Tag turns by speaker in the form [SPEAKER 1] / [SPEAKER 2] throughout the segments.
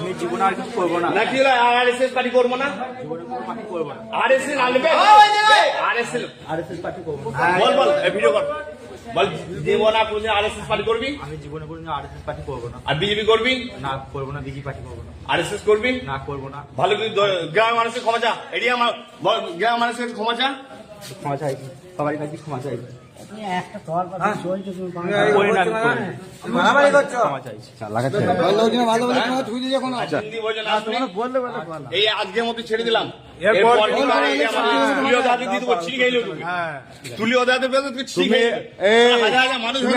[SPEAKER 1] আমি জীবনে আর কিছু করব না।
[SPEAKER 2] নাকি হলো আরএসএস পার্টি করব না?
[SPEAKER 1] পার্টি করব না
[SPEAKER 2] আরএসএস আনবে আরএসএস
[SPEAKER 1] আর এস পার্টি করব
[SPEAKER 2] বল বল ভিডিও কর। বল জীবন আর কোনদিন আরএসএস পার্টি করবি?
[SPEAKER 1] আমি জীবনে আর এস পার্টি করব না।
[SPEAKER 2] আর বিজেপি করবি?
[SPEAKER 1] না করব না পার্টি করব না।
[SPEAKER 2] আরএসএস করবি?
[SPEAKER 1] না করব না।
[SPEAKER 2] ভালো করে দ- গ্রামের মানুষের ক্ষমা চা। এরিয়া গ্রামের মানুষের ক্ষমা চা।
[SPEAKER 1] ক্ষমা চাইছি সবারই কাছে ক্ষমা চাইছি
[SPEAKER 2] আজকের মতো ছেড়ে দিলাম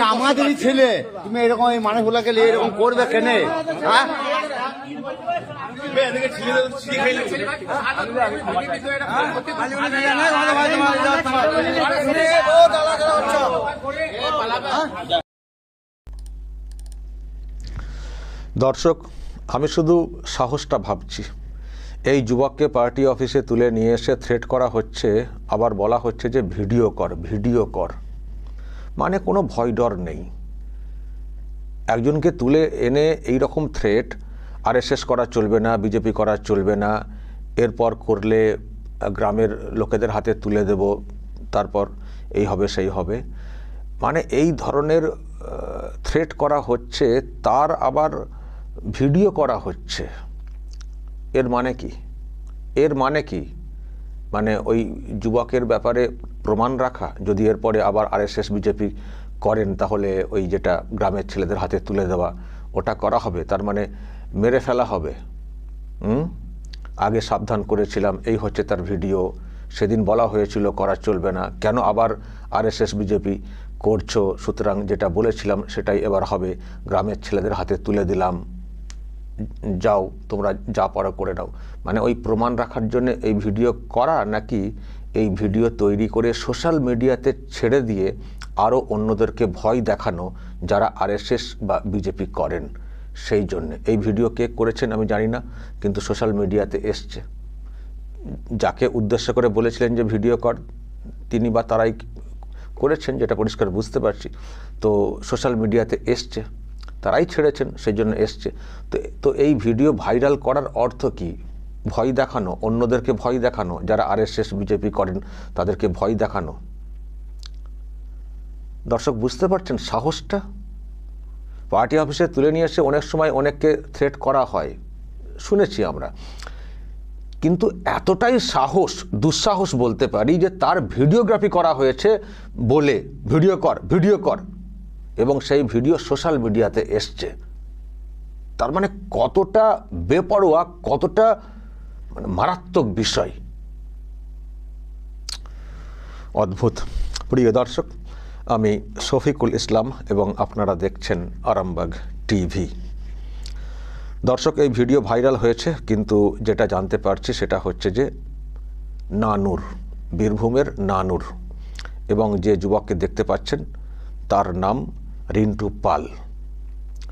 [SPEAKER 3] আমাদেরই ছেলে। তুমি এরকম এই মানুষগুলাকে এরকম করবে কেনে? হ্যাঁ
[SPEAKER 2] বে, এদিকে ছিঁড়ে দেবো, ছিঁড়ে খেয়ে নেব।
[SPEAKER 4] দর্শক, আমি শুধু সাহসটা ভাবছি। এই যুবককে পার্টি অফিসে তুলে নিয়ে এসে থ্রেট করা হচ্ছে, আবার বলা হচ্ছে যে ভিডিও কর ভিডিও কর। মানে কোনো ভয় ডর নেই। একজনকে তুলে এনে এই রকম থ্রেট আরএসএস করা চলবে না, বিজেপি করা চলবে না। এরপর করলে গ্রামের লোকেদের হাতে তুলে দেব, তারপর এই হবে, সেই হবে। মানে এই ধরনের থ্রেট করা হচ্ছে, তার আবার ভিডিও করা হচ্ছে। এর মানে কি? এর মানে কি? মানে ওই যুবকের ব্যাপারে প্রমাণ রাখা, যদি এরপরে আবার আরএসএস, বিজেপি করেন, তাহলে ওই যেটা গ্রামের ছেলেদের হাতে তুলে দেওয়া, ওটা করা হবে। তার মানে মেরে ফেলা হবে। আগে সাবধান করেছিলাম, এই হচ্ছে তার ভিডিও। সেদিন বলা হয়েছিল, করা চলবে না। কেন আবার আরএসএস, বিজেপি করছ? সুতরাং যেটা বলেছিলাম, সেটাই এবার হবে। গ্রামের ছেলেদের হাতে তুলে দিলাম। যাও, তোমরা যা পারো করে দাও মানে ওই প্রমাণ রাখার জন্য এই ভিডিও করা নাকি এই ভিডিও তৈরি করে সোশ্যাল মিডিয়াতে ছেড়ে দিয়ে আরও অন্যদেরকে ভয় দেখানো যারা আরএসএস বা বিজেপি করেন? সেই জন্য। এই ভিডিও কে করেছেন আমি জানি না, কিন্তু সোশ্যাল মিডিয়াতে এসছে। যাকে উদ্দেশ্য করে বলেছিলেন যে ভিডিও কর, তিনি বা তারাই করেছেন যেটা পরিষ্কার বুঝতে পারছি। তো সোশ্যাল মিডিয়াতে এসছে, তারাই ছেড়েছেন, সেই জন্য এসছে। তো তো এই ভিডিও ভাইরাল করার অর্থ কি? ভয় দেখানো, অন্যদেরকে ভয় দেখানো, যারা আরএসএস, বিজেপি করেন, তাদেরকে ভয় দেখানো। দর্শক, বুঝতে পারছেন সাহসটা? পার্টি অফিসে তুলে নিয়ে এসে অনেক সময় অনেককে থ্রেট করা হয়। শুনেছি আমরা। কিন্তু এতটাই সাহস, দুঃসাহস বলতে পারি যে তার ভিডিওগ্রাফি করা হয়েছে বলে, ভিডিও কর ভিডিও কর। এবং সেই ভিডিও সোশ্যাল মিডিয়াতে এসছে। তার মানে কতটা বেপরোয়া, কতটা মানে মারাত্মক বিষয়। অদ্ভুত। প্রিয় দর্শক আমি শফিকুল ইসলাম এবং আপনারা দেখছেন আরামবাগ টিভি। দর্শক, এই ভিডিও ভাইরাল হয়েছে, কিন্তু যেটা জানতে পারছি সেটা হচ্ছে যে নানুর, বীরভূমের নানুর এবং যে যুবককে দেখতে পাচ্ছেন তার নাম রিন্টু পাল।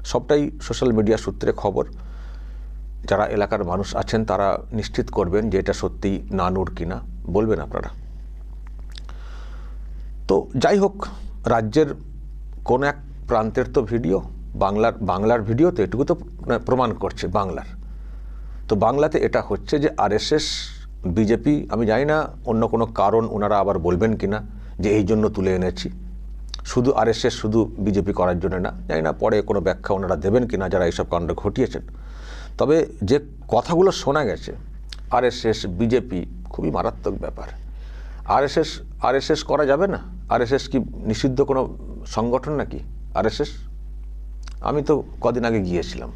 [SPEAKER 4] সবটাই সোশ্যাল মিডিয়া সূত্রে খবর। যারা এলাকার মানুষ আছেন তারা নিশ্চিত করবেন যে এটা সত্যি নানুর কিনা। বলবেন আপনারা? তো যাই হোক, রাজ্যের কোন এক প্রান্তের তো ভিডিও, বাংলার বাংলার ভিডিও তো এটুকু তো প্রমাণ করছে বাংলার। তো বাংলাতে এটা হচ্ছে যে আরএসএস, বিজেপি, আমি জানি না অন্য কোনো কারণ ওনারা আবার বলবেন কি না যে এই জন্য তুলে এনেছি। শুধু আরএসএস, শুধু বিজেপি করার জন্য না, জানি না পরে কোনো ব্যাখ্যা ওনারা দেবেন কি না যারা এইসব কাণ্ড ঘটিয়েছেন। তবে যে কথাগুলো শোনা গেছে, আরএসএস, বিজেপি খুবই মারাত্মক ব্যাপার। আরএসএস আরএসএস করা যাবে না? আরএসএস কি নিষিদ্ধ কোনো সংগঠন নাকি? আরএসএস? আমি তো কদিন আগে গিয়েছিলাম।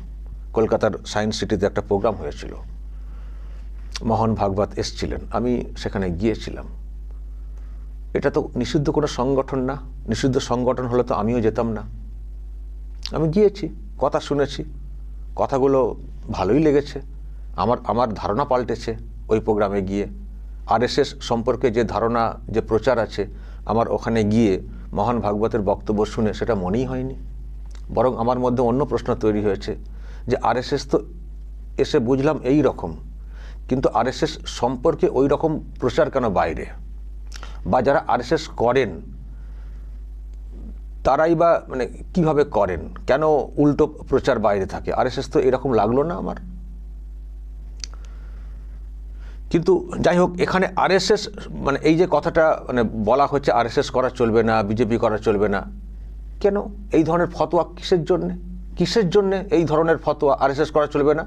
[SPEAKER 4] কলকাতার সায়েন্স সিটিতে একটা প্রোগ্রাম হয়েছিল। মোহন ভাগবত এসছিলেন। আমি সেখানে গিয়েছিলাম। এটা তো নিষিদ্ধ কোনো সংগঠন না। নিষিদ্ধ সংগঠন হলে তো আমিও যেতাম না। আমি গিয়েছি, কথা শুনেছি। কথাগুলো ভালোই লেগেছে। আমার আমার ধারণা পাল্টেছে ওই প্রোগ্রামে গিয়ে। আরএসএস সম্পর্কে যে ধারণা, যে প্রচার আছে, আমার ওখানে গিয়ে মহান ভাগবতের বক্তব্য শুনে সেটা মনেই হয়নি। বরং আমার মধ্যে অন্য প্রশ্ন তৈরি হয়েছে যে আরএসএস তো এসে বুঝলাম এই রকম, কিন্তু আরএসএস সম্পর্কে ওই রকম প্রচার কেন বাইরে? বা যারা আরএসএস করেন, তারাই বা মানে কীভাবে করেন? কেন উল্টো প্রচার বাইরে থাকে? আরএসএস তো এরকম লাগল না আমার? কিন্তু যাই হোক এখানে আরএসএস মানে এই যে কথাটা মানে বলা হচ্ছে আরএসএস করা চলবে না, বিজেপি করা চলবে না, কেন? এই ধরনের ফতোয়া কিসের জন্যে? কিসের জন্যে এই ধরনের ফতোয়া আরএসএস করা চলবে না?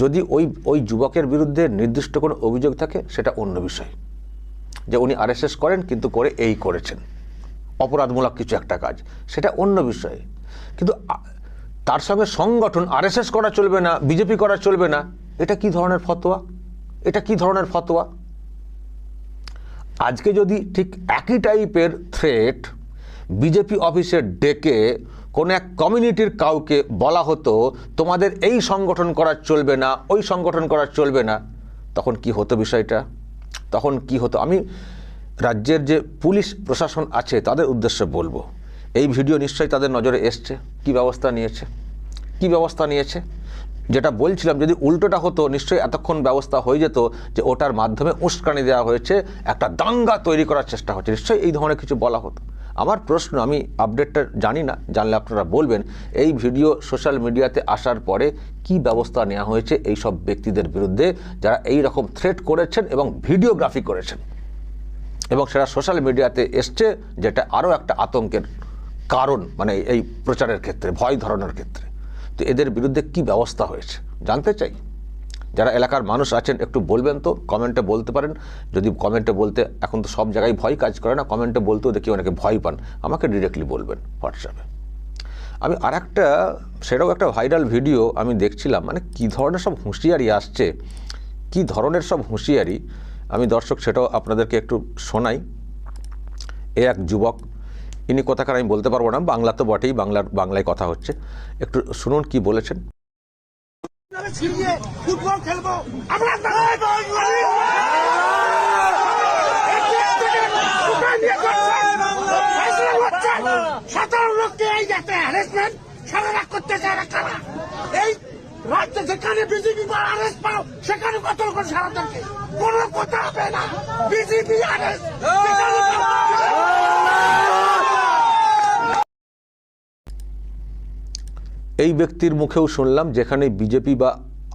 [SPEAKER 4] যদি ওই ওই যুবকের বিরুদ্ধে নির্দিষ্ট কোনো অভিযোগ থাকে, সেটা অন্য বিষয়। যে উনি আরএসএস করেন, কিন্তু করে এই করেছেন। অপরাধমূলক কিছু একটা কাজ, সেটা অন্য বিষয়। কিন্তু তার সঙ্গে সংগঠন আরএসএস করা চলবে না, বিজেপি করা চলবে না এটা কি ধরনের ফতোয়া? এটা কি ধরনের ফতোয়া? আজকে যদি ঠিক একই টাইপের থ্রেট বিজেপি অফিসের ডেকে কোনো এক কমিউনিটির কাউকে বলা হতো, তোমাদের এই সংগঠন করা চলবে না, ওই সংগঠন করা চলবে না, তখন কি হতো বিষয়টা? তখন কি হতো? আমি রাজ্যের যে পুলিশ প্রশাসন আছে, তাদের উদ্দেশ্যে বলব। এই ভিডিও নিশ্চয়ই তাদের নজরে এসছে। কি ব্যবস্থা নিয়েছে? কি ব্যবস্থা নিয়েছে? যেটা বলছিলাম যদি উল্টোটা হতো, নিশ্চয়ই এতক্ষণ ব্যবস্থা হয়ে যেত যে ওটার মাধ্যমে উস্কানি দেওয়া হয়েছে, একটা দাঙ্গা তৈরি করার চেষ্টা হচ্ছে। নিশ্চয়ই এই ধরনের কিছু বলা হতো। আমার প্রশ্ন, আমি আপডেটটা জানি না, জানলে আপনারা বলবেন, এই ভিডিও সোশ্যাল মিডিয়াতে আসার পরে কি ব্যবস্থা নেওয়া হয়েছে এই সব ব্যক্তিদের বিরুদ্ধে, যারা এই রকম থ্রেট করেছেন এবং ভিডিওগ্রাফি করেছেন। এবং সেটা সোশ্যাল মিডিয়াতে এসছে, যেটা আরও একটা আতঙ্কের কারণ মানে এই প্রচারের ক্ষেত্রে, ভয় ধরানোর ক্ষেত্রে। তো এদের বিরুদ্ধে কি ব্যবস্থা হয়েছে? জানতে চাই। যারা এলাকার মানুষ আছেন, একটু বলবেন তো, কমেন্টে বলতে পারেন। যদি কমেন্টে বলতে এখন তো সব জায়গায় ভয় কাজ করে না, কমেন্টে বলতেও দেখি অনেকে ভয় পান। আমাকে ডিরেক্টলি বলবেন হোয়াটসঅ্যাপে আমি আর একটা সেটাও একটা ভাইরাল ভিডিও আমি দেখছিলাম। মানে কি ধরনের সব হুঁশিয়ারি আসছে? কি ধরনের সব হুঁশিয়ারি? আমি দর্শক, সেটাও আপনাদেরকে একটু শোনাই। এ এক যুবক ইনি কথাকার আমি বলতে পারব না, বাংলা তো বটেই, বাংলার, বাংলায় কথা হচ্ছে। একটু শুনুন কি বলেছেন।
[SPEAKER 5] সাধারণ সারা করতে চায় বিজেপি পাও, সেখানে করে সারাদেরকে কোনো কথা হবে না। বিজেপি আরেস্ট
[SPEAKER 4] এই ব্যক্তির মুখেও শুনলাম যেখানে বিজেপি বা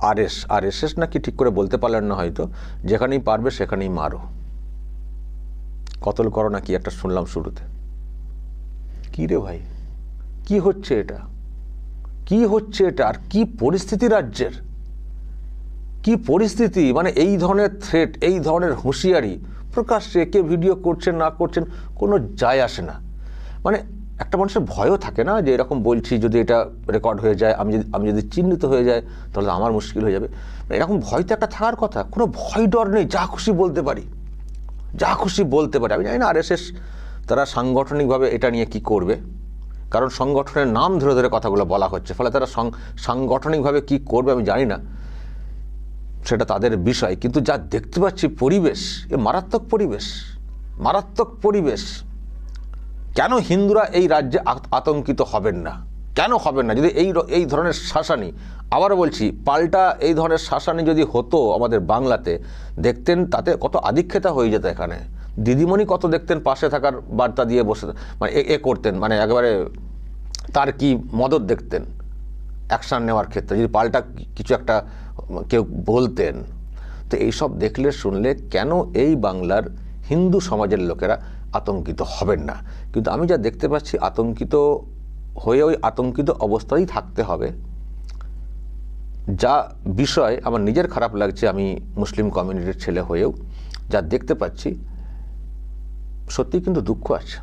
[SPEAKER 4] আরএস, আরএসএস নাকি ঠিক করে বলতে পারলেন না হয়তো, যেখানেই পারবে সেখানেই মারো। কতল করো নাকি একটা শুনলাম শুরুতে। কি রে ভাই? কি হচ্ছে এটা? কি হচ্ছে এটা? আর কি পরিস্থিতি রাজ্যের? কি পরিস্থিতি? মানে এই ধরনের থ্রেট এই ধরনের হুঁশিয়ারি প্রকাশ্যে কে ভিডিও করছেন, না করছেন, কোনো যায় আসে না। মানে একটা মানুষের ভয়ও থাকে না যে এরকম বলছি যদি এটা রেকর্ড হয়ে যায়, আমি যদি আমি যদি চিহ্নিত হয়ে যায় তাহলে আমার মুশকিল হয়ে যাবে। মানে এরকম ভয় তো একটা থাকার কথা। কোনো ভয় ডর নেই, যা খুশি বলতে পারি। যা খুশি বলতে পারি। আমি জানি না আরএসএস তারা সাংগঠনিকভাবে এটা নিয়ে কি করবে। কারণ সংগঠনের নাম ধরে ধরে কথাগুলো বলা হচ্ছে। ফলে তারা সাংগঠনিকভাবে কি করবে আমি জানি না। সেটা তাদের বিষয়। কিন্তু যা দেখতে পাচ্ছি পরিবেশ, এ মারাত্মক পরিবেশ। মারাত্মক পরিবেশ। কেন হিন্দুরা এই রাজ্যে আতঙ্কিত হবেন না? কেন হবেন না? যদি এই এই ধরনের শাসানি, আবারও বলছি, পাল্টা এই ধরনের শাসানি যদি হতো আমাদের বাংলাতে, দেখতেন তাতে কত আধিক্ষেতা হয়ে যেত এখানে। দিদিমণি কত দেখতেন পাশে থাকার বার্তা দিয়ে বসে মানে এ- এ করতেন মানে একেবারে তার কি মদত দেখতেন অ্যাকশান নেওয়ার ক্ষেত্রে, যদি পাল্টা কিছু একটা কেউ বলতেন। তো এইসব দেখলে, শুনলে কেন এই বাংলার হিন্দু সমাজের লোকেরা আতঙ্কিত হবেন না। কিন্তু আমি যা দেখতে পাচ্ছি, আতঙ্কিত হয়ে ওই আতঙ্কিত অবস্থাতেই থাকতে হবে। যা বিষয় আমার নিজের খারাপ লাগছে, আমি মুসলিম কমিউনিটির ছেলে হয়েও যা দেখতে পাচ্ছি, সত্যিই কিন্তু দুঃখ আছে।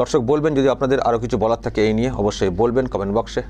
[SPEAKER 4] দর্শক, বলবেন যদি আপনাদের আরও কিছু বলার থাকে এই নিয়ে, অবশ্যই বলবেন কমেন্ট বক্সে।